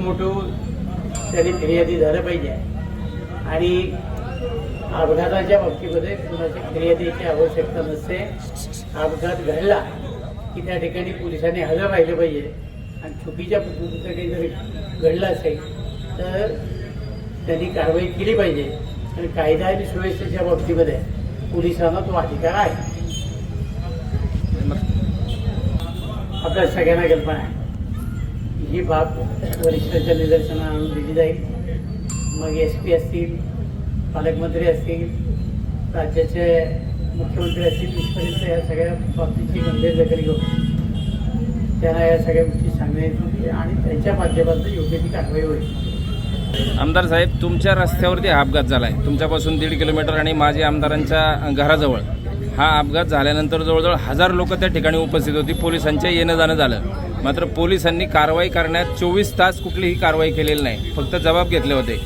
मोठं त्यांनी फिर्यादी झालं पाहिजे. आणि अपघाताच्या बाबतीमध्ये कुणाच्या फिर्यादीची आवश्यकता नसते. अपघात घडला की त्या ठिकाणी पोलिसांनी हजर राहिलं पाहिजे. आणि चुकीच्या पद्धतीचं काही जर घडलं असेल तर त्यांनी कारवाई केली पाहिजे. आणि कायदा आणि सुव्यवस्थेच्या बाबतीमध्ये पोलिसांना तो अधिकार आहे. आपल्या सगळ्यांना कल्पना आहे. ही बाब वरिष्ठांच्या निदर्शनाला आणून दिली जाईल. मग एस पी असतील पालकमंत्री असतील राज्याचे मुख्यमंत्री असतील तिथपर्यंत या सगळ्या बाबतीची गंभीर दखल घेऊन त्यांना या सगळ्या गोष्टी सांगण्यात होती आणि त्यांच्या माध्यमातून योग्य ती कारवाई होईल. आमदार साहेब तुमच्या रस्त्यावरती हा अपघात आहे तुमच्यापासून दीड किलोमीटर आणि माजी आमदारांच्या घराजवळ. हा अपघात झाल्यानंतर जवळजवळ हजार लोक त्या ठिकाणी उपस्थित होती. पोलिसांच्या येणं जाणं झालं. मात्र पोलिसांनी कारवाई करण्यात चोवीस तास कुठलीही कारवाई केलेली नाही. फक्त जबाब घेतले होते.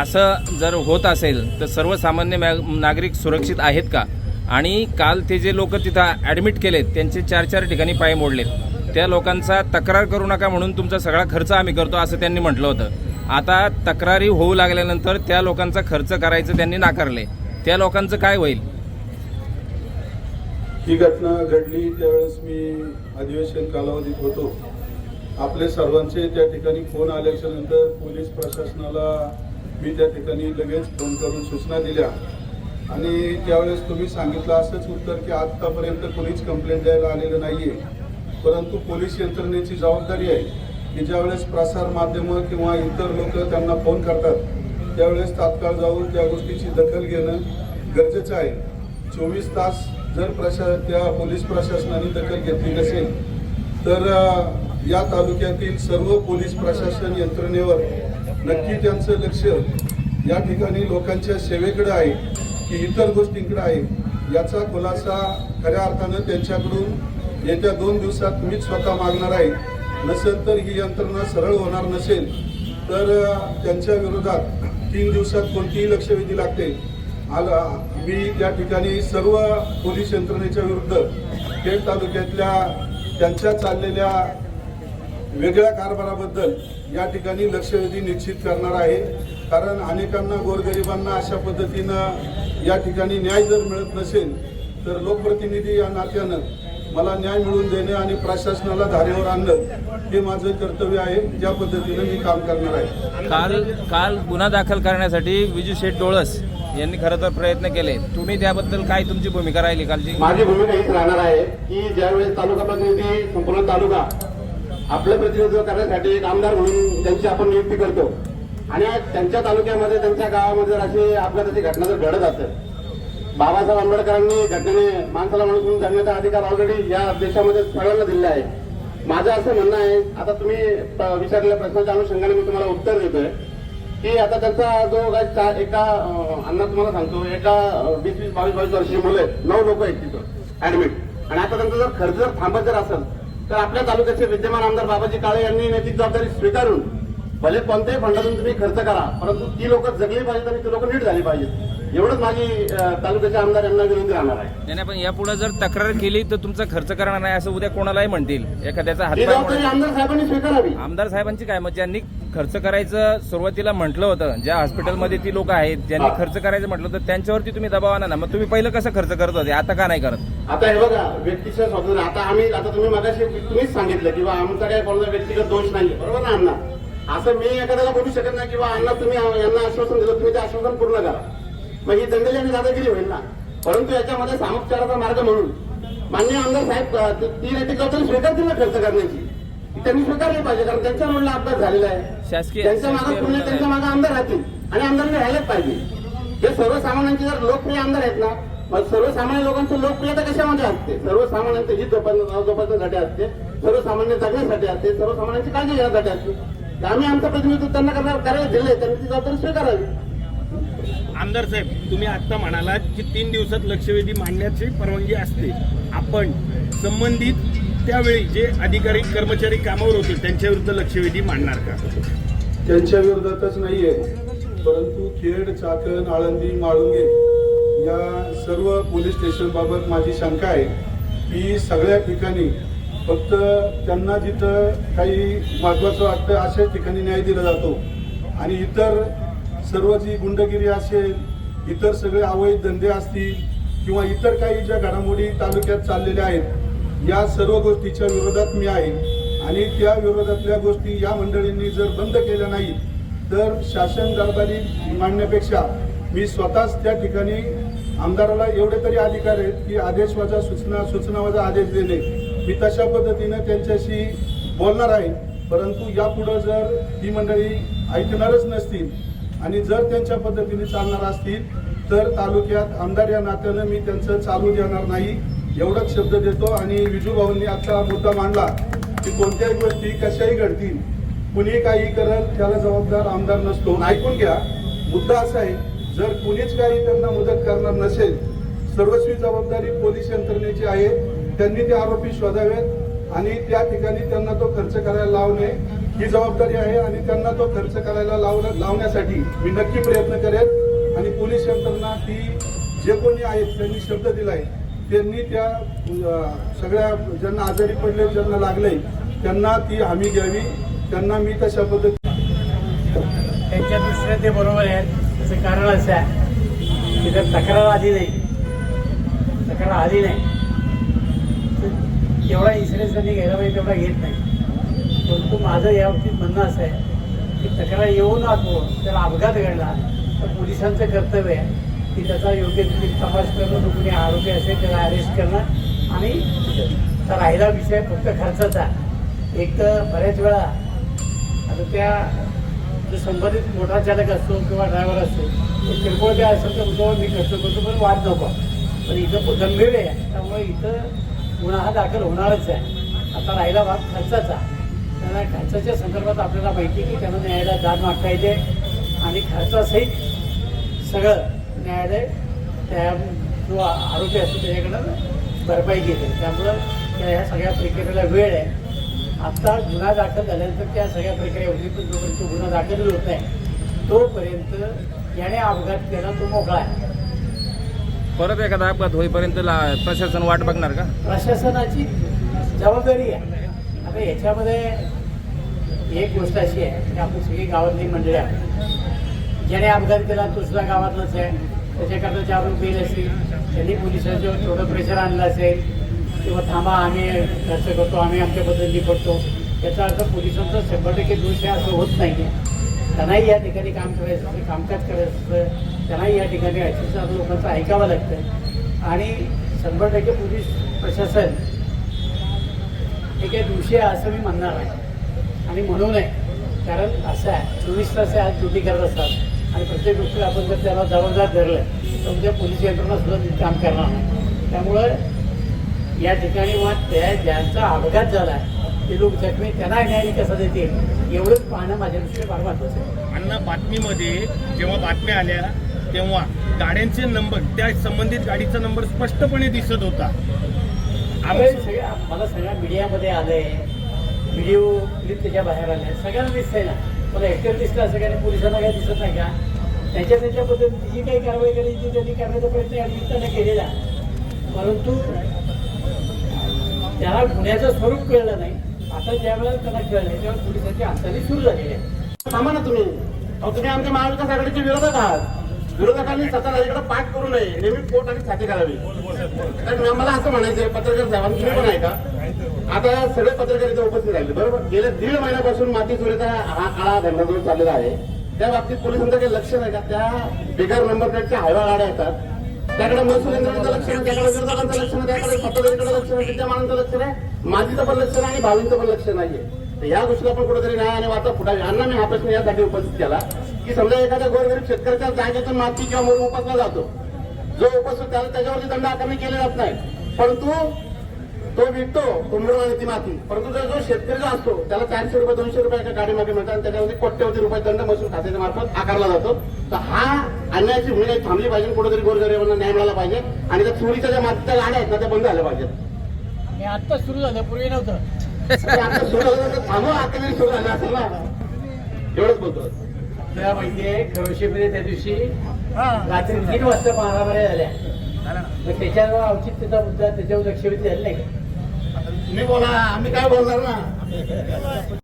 असं जर होत असेल तर सर्वसामान्य नागरिक सुरक्षित आहेत का? आणि काल ते जे लोक तिथं ॲडमिट केलेत त्यांचे चार चार ठिकाणी पाय मोडलेत. त्या लोकांचा तक्रार करू नका म्हणून तुमचा सगळा खर्च आम्ही करतो असं त्यांनी म्हटलं होतं. आता तक्रारी होऊ लागल्यानंतर त्या लोकांचा खर्च करायचं त्यांनी नाकारले. त्या लोकांचं काय होईल? ही घटना घडली त्यावेळेस मी अधिवेशन कालावधीत होतो. आपले सर्वांचे त्या ठिकाणी फोन आल्याच्यानंतर पोलीस प्रशासनाला मी त्या ठिकाणी लगेच फोन करून सूचना दिल्या. आणि त्यावेळेस तुम्ही सांगितलं असंच उत्तर की आत्तापर्यंत कोणीच कंप्लेंट द्यायला आलेलं नाही आहे परंतु पोलीस यंत्रणेची जबाबदारी आहे की ज्यावेळेस प्रसार माध्यमं किंवा इतर लोक त्यांना फोन करतात त्यावेळेस तात्काळ जाऊन त्या गोष्टीची दखल घेणं गरजेचं आहे. चोवीस तास जर प्रशा त्या पोलीस प्रशासनाने दखल घेतली नसेल तर या तालुक्यातील सर्व पोलीस प्रशासन यंत्रणेवर नक्की त्यांचं लक्ष या ठिकाणी लोकांच्या सेवेकडे आहे की इतर गोष्टींकडे आहे याचा खुलासा खऱ्या अर्थानं त्यांच्याकडून येत्या दोन दिवसात मीच स्वतः मागणार आहे. नसेल तर ही यंत्रणा सरळ होणार नसेल तर त्यांच्या विरोधात तीन दिवसात कोणतीही लक्षवेधी लागते. आला मी त्या ठिकाणी सर्व पोलीस यंत्रणेच्या विरुद्ध खेड तालुक्यातल्या त्यांच्या चाललेल्या वेगळ्या कारभाराबद्दल या ठिकाणी लक्षवेधी निश्चित करणार आहे. कारण अनेकांना गोरगरिबांना अशा पद्धतीनं या ठिकाणी न्याय जर मिळत नसेल तर लोकप्रतिनिधी या नात्यानं मला न्याय मिळवून देणे आणि प्रशासनाला धारेवर आणणं हे माझं कर्तव्य आहे. त्या पद्धतीनं मी काम करणार आहे. काल काल गुन्हा दाखल करण्यासाठी विजू शेठ डोळस यांनी खरं तर प्रयत्न केले. तुम्ही त्याबद्दल काय तुमची भूमिका राहिली कालची? माझी भूमिका हीच राहणार आहे की ज्यावेळेस तालुका प्रतिनिधी संपूर्ण तालुका आपलं प्रतिनिधित्व करण्यासाठी एक आमदार म्हणून त्यांची आपण नियुक्ती करतो. आणि आज त्यांच्या तालुक्यामध्ये त्यांच्या गावामध्ये जर अशी अपघाताची घटना जर घडत असेल बाबासाहेब आंबेडकरांनी घटनेने माणसाला म्हणून जगण्याचा अधिकार ऑलरेडी या देशामध्ये सगळ्यांना दिलेला आहे. माझं असं म्हणणं आहे आता तुम्ही विचारलेल्या प्रश्नाच्या अनुषंगाने मी तुम्हाला उत्तर देतोय. की आता त्यांचा जो काय चा- एका अं, अण्णा तुम्हाला सांगतो एका वीस वीस बावीस बावीस वर्षी मुलं आहेत नऊ लोक आहेत तिथं ऍडमिट आणि आता त्यांचा जर खर्च जर थांबत जर असेल तर आपल्या तालुक्याचे विद्यमान आमदार बाबाजी काळे यांनी नैतिक जबाबदारी स्वीकारून भले कोणत्याही फंडातून तुम्ही खर्च करा परंतु ती लोक जगली पाहिजेत आणि ती लोक नीट झाली पाहिजेत. एवढंच माझी तालुक्याच्या आमदार यांना विनंती राहणार आहे. नाही पण यापुढे जर तक्रार केली तर तुमचा खर्च करणार नाही असं उद्या कोणालाही म्हणतील. एखाद्याचा ही मोडला. आमदार साहेबांनी स्वीकारावी. आमदार साहेबांची काय मग ज्यांनी खर्च करायचं सुरुवातीला म्हटलं होतं. ज्या हॉस्पिटलमध्ये ती लोक आहेत ज्यांनी. खर्च करायचं म्हटलं होतं त्यांच्यावरती तुम्ही दबाव आणा ना. मग तुम्ही पहिलं कसं खर्च करत होते? आता का नाही करत? आता हे बघा व्यक्तिशः स्वातंत्र्य. आता आम्ही आता तुम्ही मगाशी तुम्हीच सांगितलं की बा आमचा काय कोणाचा व्यक्तिगत दोष नाही बरोबर ना अण्णा? असं मी एखाद्याला बोलू शकत नाही की बा अण्णा तुम्ही यांना आश्वासन दिलं तुम्ही ते आश्वासन पूर्ण करा. मग ही दंडली आणि दादागिरी होईल ना. परंतु याच्यामध्ये सामोपचाराचा मार्ग म्हणून मान्य आमदार साहेब ती नैतिक जबाबदारी स्वीकारतील ना खर्च करण्याची. त्यांनी स्वीकारली पाहिजे कारण त्यांच्या म्हणला अपघात झालेला आहे. त्यांच्या मागे पुणे. त्यांच्या मागे आमदार राहतील आणि आमदारांनी राहिलेच पाहिजे. हे सर्वसामान्यांचे जर लोकप्रिय आमदार आहेत ना मग सर्वसामान्य लोकांची लोकप्रियता कशामध्ये असते? सर्वसामान्यांचं हित जोपास- जोपासण्यासाठी असते सर्वसामान्य जगण्यासाठी असते सर्वसामान्यांची काळजी घेण्यासाठी असते. आम्ही आमचं प्रतिनिधित्व त्यांना करणार करायला दिले त्यांनी ती जबाबदारी स्वीकारावी. आमदार साहेब तुम्ही आत्ता म्हणालात की तीन दिवसात लक्षवेधी मांडण्याची परवानगी असते. आपण संबंधित त्यावेळी जे अधिकारी कर्मचारी कामावर होते त्यांच्या विरुद्ध लक्षवेधी मांडणार का? त्यांच्या विरोधातच नाहीये. परंतु खेड चाकण आळंदी माळुंगे या सर्व पोलीस स्टेशन बाबत माझी शंका आहे की सगळ्या ठिकाणी फक्त त्यांना जिथं काही महत्वाचं वाटतं अशा ठिकाणी न्याय दिला जातो. आणि इतर सर्व जी गुंडगिरी असेल इतर सगळे अवैध धंदे असतील किंवा इतर काही ज्या घडामोडी तालुक्यात चाललेल्या आहेत या सर्व गोष्टीच्या विरोधात मी आहे. आणि त्या विरोधातल्या गोष्टी या मंडळींनी जर बंद केल्या नाही तर शासन दरबारी मांडण्यापेक्षा मी स्वतःच त्या ठिकाणी आमदाराला एवढे तरी अधिकार आहेत की आदेशवाजा सूचना सूचना वाजा आदेश देणे मी तशा पद्धतीनं त्यांच्याशी बोलणार आहे. परंतु यापुढं जर ही मंडळी ऐकणारच नसतील आणि जर त्यांच्या पद्धतीने चालणार असतील तर तालुक्यात आमदार या नात्यानं मी त्यांचं चालू देणार नाही एवढाच शब्द देतो. आणि विजूभाऊंनी आता आजचा मुद्दा मांडला की कोणत्याही गोष्टी कशाही घडतील कुणी काही करत त्याला जबाबदार आमदार नसतो. ऐकून घ्या मुद्दा असा आहे जर कुणीच काही त्यांना मदत करणार नसेल सर्वस्वी जबाबदारी पोलीस यंत्रणेची आहे त्यांनी ते आरोपी शोधावेत. आणि त्या ठिकाणी त्यांना तो खर्च करायला लावणे ही जबाबदारी आहे आणि त्यांना तो खर्च करायला लाव लावण्यासाठी मी नक्की प्रयत्न करेन. आणि पोलीस यंत्रणा ती जे कोणी आहेत त्यांनी शब्द दिलाय त्यांनी त्या सगळ्या ज्यांना आजारी पडले ज्यांना लागले त्यांना ती हमी घ्यावी. त्यांना मी तशा पद्धती त्यांच्या दृष्टीने ते बरोबर आहे त्याचं कारण असं आहे की जर तक्रार आली नाही. तक्रार आली नाही. जेवढा इन्शुरन्स त्यांनी घ्यायला पाहिजे तेवढा घेत नाही. परंतु माझं याबाबतीत म्हणणं असं आहे की तक्रार येऊ नको त्याला अपघात घडला तर पोलिसांचं कर्तव्य आहे की त्याचा योग्य रीतीने तपास करणं तो कुणी आरोपी असेल त्याला अरेस्ट करणं. आणि तर राहिला विषय फक्त खर्चाचा. एक तर बऱ्याच वेळा आता त्या जो संबंधित मोटार चालक असतो किंवा ड्रायव्हर असतो तो किरकोळ काय असेल तर मी खर्च करतो पण वाद नको. पण इथं गंभीर आहे त्यामुळे इथं गुन्हा हा दाखल होणारच आहे. आता राहिला भाग खर्चाचा. त्यांना खर्चाच्या संदर्भात आपल्याला माहिती आहे की त्यांना न्यायालयात दाद मागता येते. आणि खर्चासहित सगळं न्यायालय त्या जो आरोपी असतो त्याच्याकडं भरपाई घेते. त्यामुळं त्या ह्या सगळ्या प्रक्रियेला वेळ आहे. आत्ता गुन्हा दाखल झाल्यानंतर त्या सगळ्या प्रक्रिया होती पण जोपर्यंत गुन्हा दाखल होत नाही तोपर्यंत याने अपघात केला तो मोकळा आहे. परत एखादा अपघात होईपर्यंत ला- प्रशासन वाट बघणार का? प्रशासनाची जबाबदारी आहे. आता याच्यामध्ये एक गोष्ट अशी आहे की आपण सगळी गावातली मंडळी आहे ज्याने अपघात केला तो सुद्धा गावातलाच आहे. त्याच्याकरता चार रुपये असतील. त्यांनी पोलिसांच्यावर थोडं प्रेशर आणलं असेल. किंवा थांबा आम्ही खर्च करतो आम्ही आमच्या पद्धतीने याचा अर्थ पोलिसांचा शंभर टक्के दोष आहे असं होत नाही त्यांनाही या ठिकाणी काम करायचं असतं कामकाज करायचं असतं त्यांनाही या ठिकाणी अक्षरशः लोकांचं ऐकावं लागतं आणि शंभर टक्के पोलीस प्रशासन एक दिवशी आहे असं मी म्हणणार आहे. आणि म्हणू नये. कारण असं आहे. चोवीस तास आज ड्युटी करत असतात. आणि प्रत्येक गोष्टी आपण जर त्याला जबाबदार धरलं तर उद्या पोलीस यंत्रणा सुद्धा काम करणार नाही. त्यामुळं या ठिकाणी मग त्या ज्यांचा अपघात झाला आहे ते लोक जखमी त्यांना न्याय कसा देतील? एवढंच पाहणं माझ्या दृष्टीने फार महत्वाचं आहे. अण्णा बातमीमध्ये जेव्हा बातम्या आल्या तेव्हा गाड्यांचे नंबर त्या संबंधित गाडीचा नंबर स्पष्टपणे दिसत होता. मला सगळ्या मीडियामध्ये आलंय व्हिडिओ क्लिप त्याच्या बाहेर आले. सगळ्यांना दिसतंय ना. मला एकट्याला दिसतं असं काही पोलिसांना काही दिसत नाही का? त्यांच्या त्यांच्या पद्धतीने जी काही कारवाई करायची त्यांनी करण्याचा प्रयत्न या निमित्तानं केलेला. परंतु त्याला गुन्ह्याचं स्वरूप कळलं नाही. आता ज्या वेळेला त्यांना कळलं त्यावेळेला पोलिसांची हालचाली सुरू झालेली आहे थांबा ना तुम्ही. अहो तुम्ही आमच्या महाविकास आघाडीचे विरोधक आहात. विरोधकांनी इकडे पाठ करू नये नेहमी पोट आणि छाती करावी तर मला असं म्हणायचं पत्रकार साहेबांनी तुम्ही पण ऐका. का आता सगळे पत्रकार इथे उपस्थित राहिले. बरोबर? गेल्या दीड महिन्यापासून माती चोरीचा हा काळा धंदा चाललेला आहे. त्या बाबतीत पोलिसांचं काही लक्ष नाही का? त्या बिगर नंबर प्लेटच्या हायवा गाड्या येतात. त्याकडे महसूल यंत्रणेचं लक्ष नाही त्याकडे विरोधकांचं लक्ष नाही त्याकडे पत्रकारांकडे लक्ष नाही विद्यमानांचं लक्ष नाही माझीचं पण लक्ष नाही आणि भावींचं पण लक्ष नाहीये. या गोष्टीला पण कुठेतरी न्याय आणि वाचा फुटावी. अण्णा मी हा प्रश्न यासाठी उपस्थित केला. की समजा एखाद्या गोरगरीब शेतकऱ्याच्या जागेतून माती किंवा मोर उपासला जातो. जो उपस्थित त्याला त्याच्यावरती दंड आकारणी केली जात नाही. परंतु तो विकतो कुंभरून आणि ती माती. परंतु जो जो शेतकरी जो असतो त्याला चारशे रुपये दोनशे रुपये एका गाडीमागे मिळतात आणि त्याच्यावरती कोट्यवधी रुपये दंड महसूल खात्याच्या मार्फत आकारला जातो. तर हा अन्यायाची भूमिका थांबली पाहिजे कुठेतरी गोरगरिबांना न्याय मिळाला पाहिजे आणि त्या चोरीच्या ज्या मातीच्या गाड्या आहेत ना त्या बंद झाल्या पाहिजेत. आत्ता सुरू झालं पूर्वी नव्हतं आता सुरू झालं थांबवा आता सुरू झालं असेल ना? एवढंच बोलतो आपल्याला माहिती आहे खरोशीमध्ये त्या दिवशी रात्री तीन वाजता मारामाऱ्या झाल्या. मग त्याच्यावर औचित्याचा मुद्दा त्याच्यावर लक्षवेधी झाली नाही. तुम्ही बोला आम्ही काय बोलणार ना?